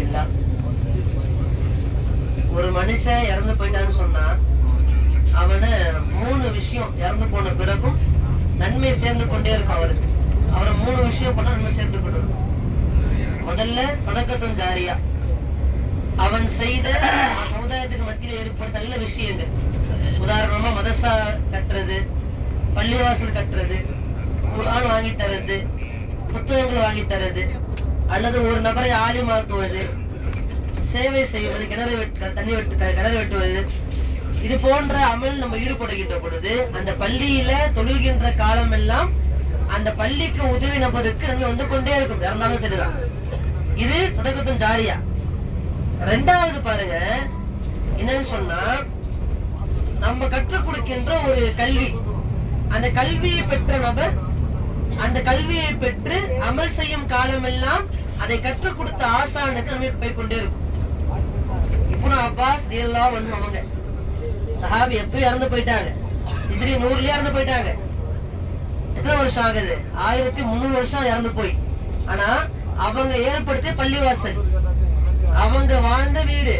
அல்ஹம்துலில்லாஹ் ஒரு மனுஷன் இறந்து போயிட்டான்னு சொன்னா அவனை மூணு விஷயம் இறந்து போன பிறகும் நன்மை சேர்ந்து கொண்டே இருக்கும் அவருக்கு. அவரை மூணு விஷயம் பண்ண நன்மை சேர்ந்து கொண்டு முதல்ல சதக்கத்தும் ஜாரியா. அவன் செய்த சமுதாயத்துக்கு மத்தியில் ஏற்பட்ட நல்ல விஷயங்கள். உதாரணமா மதசா கட்டுறது பள்ளிவாசல் கட்டுறது குரான் வாங்கி தரது புத்தகங்கள் வாங்கி தர்றது அல்லது ஒரு நபரை ஆலிமாக்குவது சேவை செய்வது கிணறு வெட்டு தண்ணி வெட்டு கிணறு வெட்டுவது இது போன்ற அமல் நம்ம ஈடுபடுகின்ற பொழுது அந்த பள்ளியில தொழுகின்ற காலம் எல்லாம் அந்த பள்ளிக்கு உதவி நபருக்கு நம்ம வந்து கொண்டே இருக்கும். இறந்தாலும் சரிதான். இது சதகத்தும் ஜாரியா. ரெண்டாவது பாருங்க என்னன்னு சொன்னா நம்ம கற்றுக் கொடுக்கின்ற ஒரு கல்வி. அந்த கல்வியை பெற்ற நபர் அந்த கல்வியை பெற்று அமல் செய்யும் காலமெல்லாம் அதை கற்றுக் கொடுத்த ஆசானுக்கு நம்ம போய் கொண்டே இருக்கும். இப்போ அப்பாஸ் எல்லாம் வந்து அவங்க சஹாபி எப்பயும் இறந்து போயிட்டாங்க. ஹிஜ்ரி நூறுலயே இறந்து போயிட்டாங்க. எத்தனை வருஷம் ஆகுது? ஆயிரத்தி முந்நூறு வருஷம் இறந்து போய். ஆனா அவங்க ஏற்படுத்திய பள்ளிவாசல். அவங்க வாழ்ந்த வீடு.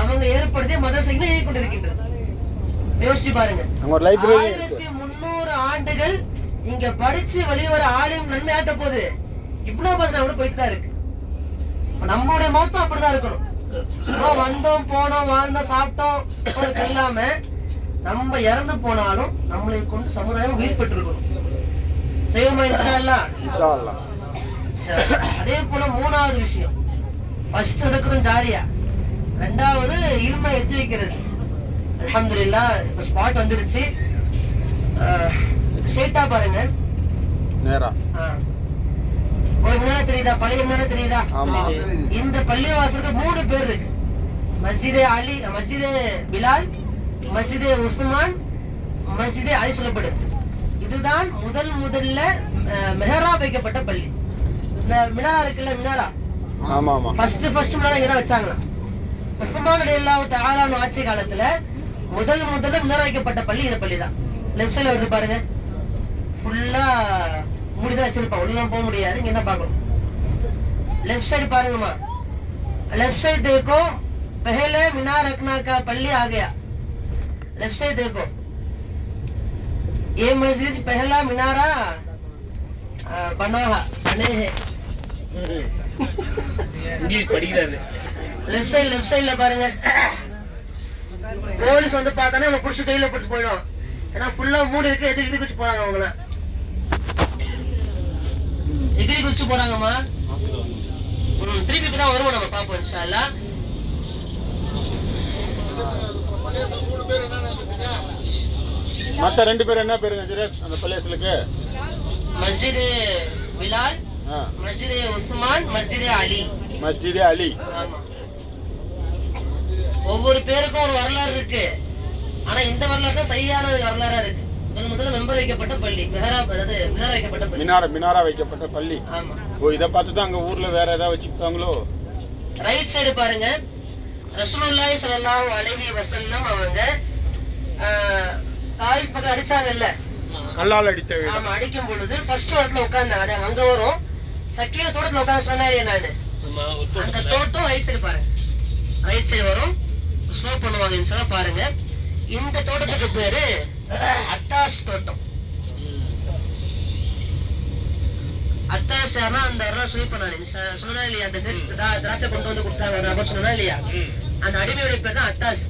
அவங்க ஏற்படுத்திய மதரசைகள் இயங்கிக் கொண்டிருக்கின்றது. யோசிச்சு பாருங்க. ஆயிரத்தி முந்நூறு ஆண்டுகள் இங்க படிச்சு வெளிவர ஆலயம் நன்மை ஆட்ட போகுது. இப்னு அப்பாஸ் கூட போயிட்டு தான் இருக்கு. நம்மளுடைய மௌத்தம் அப்படிதான் இருக்கணும். வந்தோம் போனோம் வாழ்ந்தோம் சாப்பிட்டோம் இல்லாம நம்ம இறந்து போனாலும் நம்மளை கொண்டு சமுதாயம் உயிர் பெற்றிருக்கணும் செய்வோமா இன்ஷா அதே போல மூணாவது விஷயம். ஃபர்ஸ்ட் எடுக்கிறதும் ஜாரியா. ரெண்டாவது இருமை எத்தி வைக்கிறது அல்ஹம்துலில்லாஹ் இப்ப ஸ்பாட் வந்துருச்சு. ஸ்ட்ரெயிட்டா பாருங்க. நேரா. மினாரா தெரியுதா? பழைய மினாரா தெரியுதா? இந்த பள்ளிவாசலுக்கு மூணு பேர் இருக்கு. மஸ்ஜிதே அலி மஸ்ஜிதே பிலால் மஸ்ஜிதே உஸ்மான் மஸ்ஜிதே அலி சொல்லப்படுது இதுதான் முதல் முதல்ல மெஹரா வைக்கப்பட்ட பள்ளி. இந்த மினாரா இருக்குல்ல மினாரா? ஃபர்ஸ்ட் ஃபர்ஸ்ட் மினாரா இங்க தான் வச்சாங்களாம். உஸ்மான் ரலியல்லாஹு தஆலானு ஆட்சி காலத்துல முதல் முதல்ல மினாரா வைக்கப்பட்ட பள்ளி இந்த பள்ளி தான் லெஃப்ட் சைடுல வருது பாருங்க ஃபுல்லா மூடிதான் வச்சிருப்பான் உள்ள போக முடியாது இங்க என்ன பார்க்கணும் लेफ्ट साइड पारूंगा लेफ्ट साइड देखो पहले मीनार रखना का पल्ली आ गया लेफ्ट साइड देखो ये मस्जिद पहला मीनारा आ, बना है बने हैं இங்கிலீஷ் படிக்கிறாரு லெஃப்ட் சைடு லெஃப்ட் சைடுல பாருங்க போலீஸ் வந்து பார்த்தானே அவங்க புடிச்சு கையில பிடிச்சு போயிடும் ஏன்னா ஃபுல்லா மூடி இருக்கு எதுக்கு எதிரி குச்சி போறாங்க அவங்கள எதிரி குச்சி போறாங்கம்மா ம் திருப்பி இப்பதான் வருவோம் நம்ம பாப்போம் இன்ஷா அல்லாஹ் மத்த ரெண்டு பேர் என்ன பேருங்க சரி அந்த பள்ளியாசலுக்கு மஸ்ஜித் பிலால் மஸ்ஜித் உஸ்மான் மஸ்ஜித் அலி. மஸ்ஜிதே அலி. ஒவ்வொரு பேருக்கும் ஒரு வரலாறு இருக்கு. ஆனா இந்த வரலாறு தான் சரியான வரலாறா இருக்கு. முதல் முதல்ல மெம்பர் வைக்கப்பட்ட பள்ளி மெஹரா அதாவது மினார் வைக்கப்பட்ட பள்ளி. மினாரா மினாரா வைக்கப்பட்ட பள்ளி. ஆமா. ஓ இதை பார்த்து தான் அங்க ஊர்ல வேற ஏதாவது வச்சுக்கிட்டாங்களோ? ரைட் சைடு பாருங்க. ரசூலுல்லாஹி ஸல்லல்லாஹு அலைஹி வஸல்லம் அவங்க தாய் பக்கம் அடிச்சாங்கல்ல? கல்லால் அடித்த வீடு. ஆமா அடிக்கும் பொழுது ஃபர்ஸ்ட் இடத்துல உட்கார்ந்தாங்க அது அங்க வரும். சக்கிய தோட்டத்துல உட்கார்ந்து சொன்னாரு நானு. அந்த தோட்டம் ரைட் சைடு பாருங்க. ரைட் சைடு வரும். ஸ்லோ பண்ணுவாங்க இன்ஷா பாருங்க. இந்த தோட்டத்துக்கு பேரு அத்தாஸ் தோட்டம் அத்தாஸ் ஆனா அந்த அதான் சொல்லி பண்ணாரு சொன்னா இல்லையா? அந்த திராட்சை- திரா- திராட்சை கொண்டு வந்து கொடுத்தாங்க. அந்த நபர் சொன்னா இல்லையா. அந்த அடிமையுடைய பேர் தான் அத்தாஸ்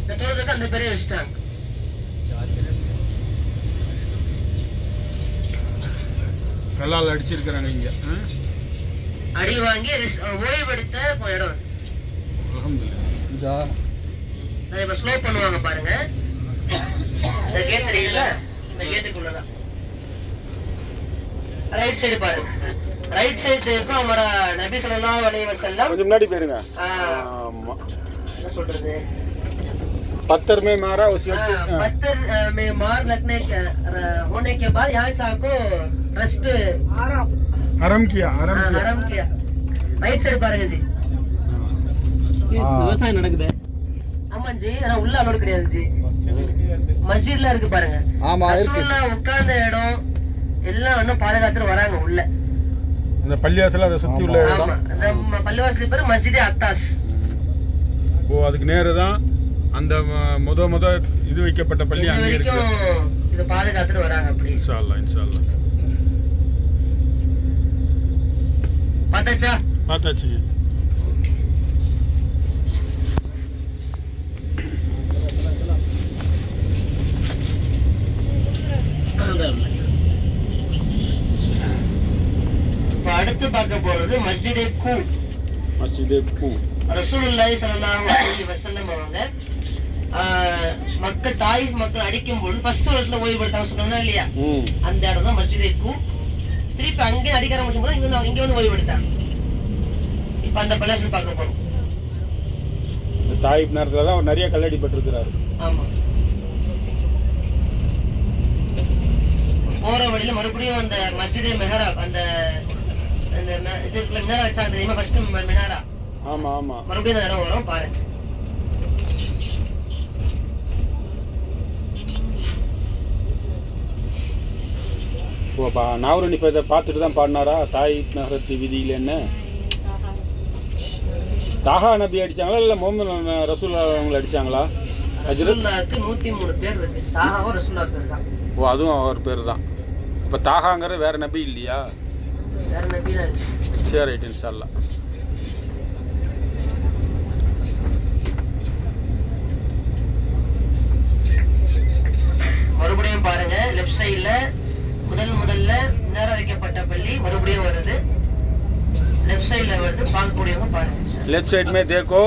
இந்த தோட்டத்துக்கு அந்த பேரே வச்சுட்டாங்க. கல்லால் அடிச்சிருக்கிறாங்க இங்க? அடி வாங்கி ஓய்வெடுத்த இடம் ஸ்லோ பண்ணுவாங்க பாருங்க. இந்த கேட் தெரியல இந்த கேட்டுக்குள்ளதான் ரைட் சைடு பாருங்க ரைட் சைடு இருக்கும் ஹமாரா நபி ஸல்லல்லாஹு அலைஹி வஸல்லம் கொஞ்சம் முன்னாடி போயிருங்க ஆ, ஆமா என்ன சொல்றது पत्थर में मारा उस हाँ, व्यक्ति हाँ, पत्थर अ, में मार लगने के र- होने के बाद यहाँ से आपको रेस्ट हरम किया हरम किया हरम किया ரைட் சைடு பாருங்க ஜி ஆ. விவசாயம் நடக்குது ஆமா ஜி ஆனா உள்ள அலோர் கிடையாது ஜி மஸ்ஜித்ல இருக்கு பாருங்க. ஆமா உட்கார்ந்த இடம் எல்லாம் இன்னும் பாதுகாத்துட்டு வராங்க உள்ள. இந்த பள்ளியாசல அதை சுத்தி உள்ள இடம். அந்த ம- பள்ளிவாசல் பேரு மஸ்ஜிதே அத்தாஸ் ஓ அதுக்கு நேரு தான் அந்த முத முத இது வைக்கப்பட்ட பள்ளி அங்கே இருக்கு. வரைக்கும் இதை பாதுகாத்துட்டு வராங்க அப்படி. இன்ஷா அல்லாஹ் இன்ஷா அல்லாஹ் பார்த்தாச்சா? பார்த்தாச்சுங்க இப்ப அடுத்து பார்க்க போறது மஸ்ஜிதே கூ. மஸ்ஜிதே பூ ரசூலுல்லாஹி ஸல்லல்லாஹு அலைஹி வஸல்லம் அவங்க மக்கள் தாய் மக்கள் அடிக்கும் பொழுது ஃபர்ஸ்ட் வருஷத்துல ஓய்வு எடுத்தாங்க சொன்னோம்னா இல்லையா? அந்த இடம் தான் மஸ்ஜிதே கூ. திருப்பி அங்கே அடிக்க ஆரம்பிச்சும் போது இங்க வந்து இங்க வந்து ஓய்வு எடுத்தாங்க. இப்ப அந்த பள்ளாசல் பார்க்க போறோம். தாயிப் நேரத்தில் தான் அவர் நிறைய கல்லடிப்பட்டிருக்கிறாரு ஆமா. போற வழியில மறுபடியும் அந்த மஸ்ஜிதே மெஹரா அந்த அந்த இது இருக்குல்ல, மினாரா வச்சாங்க தெரியுமா? ஃபர்ஸ்ட் மினாரா. ஆமா ஆமா. மறுபடியும் அந்த இடம் வரும் பாருங்க. ஓ பா நாவரணி இதை பார்த்துட்டு தான் பாடினாரா? தாயிப் நகரத்து விதியிலன்னு தாஹா நபி அடிச்சாங்களா? இல்லை முகமது ரசூல் அவங்களை அடிச்சாங்களா? நூத்தி மூணு பேர் இருக்கு. தாகாவும் ரசூல்லா பேர் தான். ஓ அதுவும் அவர் பேர் தான். இப்போ தாகாங்கிறது வேற நபி இல்லையா? வேற நபிலாம் இருக்கு சரி ரைட் இன்ஷால்லா மறுபடியும் பாருங்க லெஃப்ட் சைடுல முதல் முதல்ல நேரம் வைக்கப்பட்ட பள்ளி மறுபடியும் வருது லெஃப்ட் சைடுல வருது பார்க்கக்கூடியவங்க பாருங்க लेफ्ट साइड में देखो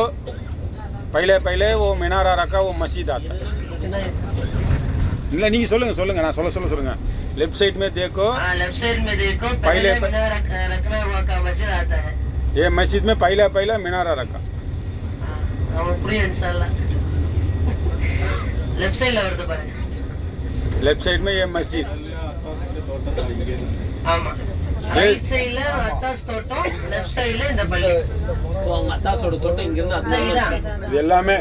पहले पहले वो मीनारा रखा वो मस्जिद आता है என்ன இல்லை நீங்கள் சொல்லுங்கள் சொல்லுங்கள் நான் சொல்ல சொல்ல சொல்லுங்கள் लेफ्ट साइड में देखो हाँ लेफ्ट साइड में देखो पहले- पहले मीनार रख- रखना हुआ का मस्जिद आता है ये मस्जिद में पहला पहला मीनारा रखा हाँ, அவங்களுக்கு புரியும் இன்ஷால்லா லெஃப்ட் சைடுல வருது பாருங்க लेफ्ट साइड में ये मस्जिद ஆமா ரைட் சைடுல அத்தாஸ் தோட்டம் லெஃப்ட் சைடுல இந்த பள்ளி இப்போ அவங்க அத்தாசோட தோட்டம் இங்கிருந்து இந்த இதான் அத்தா இது எல்லாமே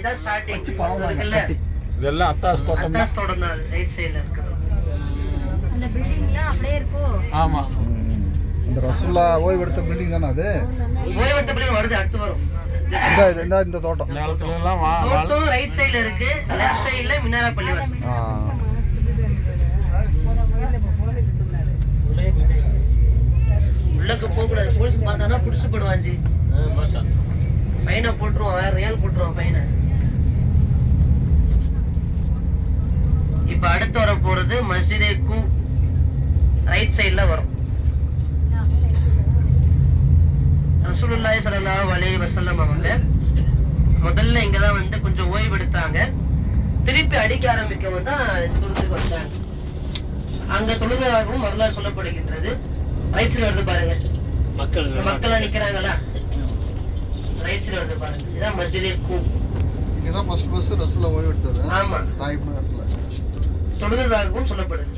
இதான் ஸ்டார்டிங் இருக்குல்ல இதெல்லாம் அத்தாஸ் தோட்டம். அத்தாஸ் தோட்டம் தான் ரைட் சைடுல இருக்குது. அந்த பில்டிங்லாம் அப்படியே இருக்கும். ஆமாம் அந்த ரசகுல்லா ஓய்வெடுத்த பில்டிங் தானே அது? ஓய்வெடுத்த பள்ளி வருது அடுத்து வரும். இந்த இந்த இந்த தோட்டம். இந்த காலத்துல எல்லாம் வா- வாழ்- தோட்டம் ரைட் சைடுல இருக்கு. லெஃப்ட் சைடுல மினாரா பள்ளி வரும். ஆ. உள்ளக்க போக கூடாது போலீஸ் பார்த்தானா புடிச்சு போடுவான் ஜி. ஃபைனை போட்டுருவான் வேற ரியல் போட்டுருவான் ஃபைனை இப்ப அடுத்து வர போறது மஸ்ஜிதே கூ. ரைட் சைடுல வரும். ரசூலுல்லாஹி ஸல்லல்லாஹு அலைஹி வஸல்லம் அவங்க முதல்ல இங்க தான் வந்து கொஞ்சம் ஓய்வு எடுத்தாங்க திருப்பி அடிக்க ஆரம்பிக்கவும் தான் தொழுதுக்கு வந்தாங்க. அங்க தொழுதாகவும் வரலாறு சொல்லப்படுகின்றது. ரைட் சைடு வருது பாருங்க. மக்கள் மக்கள்லாம் நிக்கிறாங்களா? ரைட் சைடு வருது பாருங்க. இதான் மஸ்ஜிதே கூ. இங்கே தான் ஃபர்ஸ்ட் பஸ் ரசகுல்லா ஓய்வெடுத்தது. ஆமா. தாயிப் நகரத்தில் தொழுததாகவும் சொல்லப்படுது.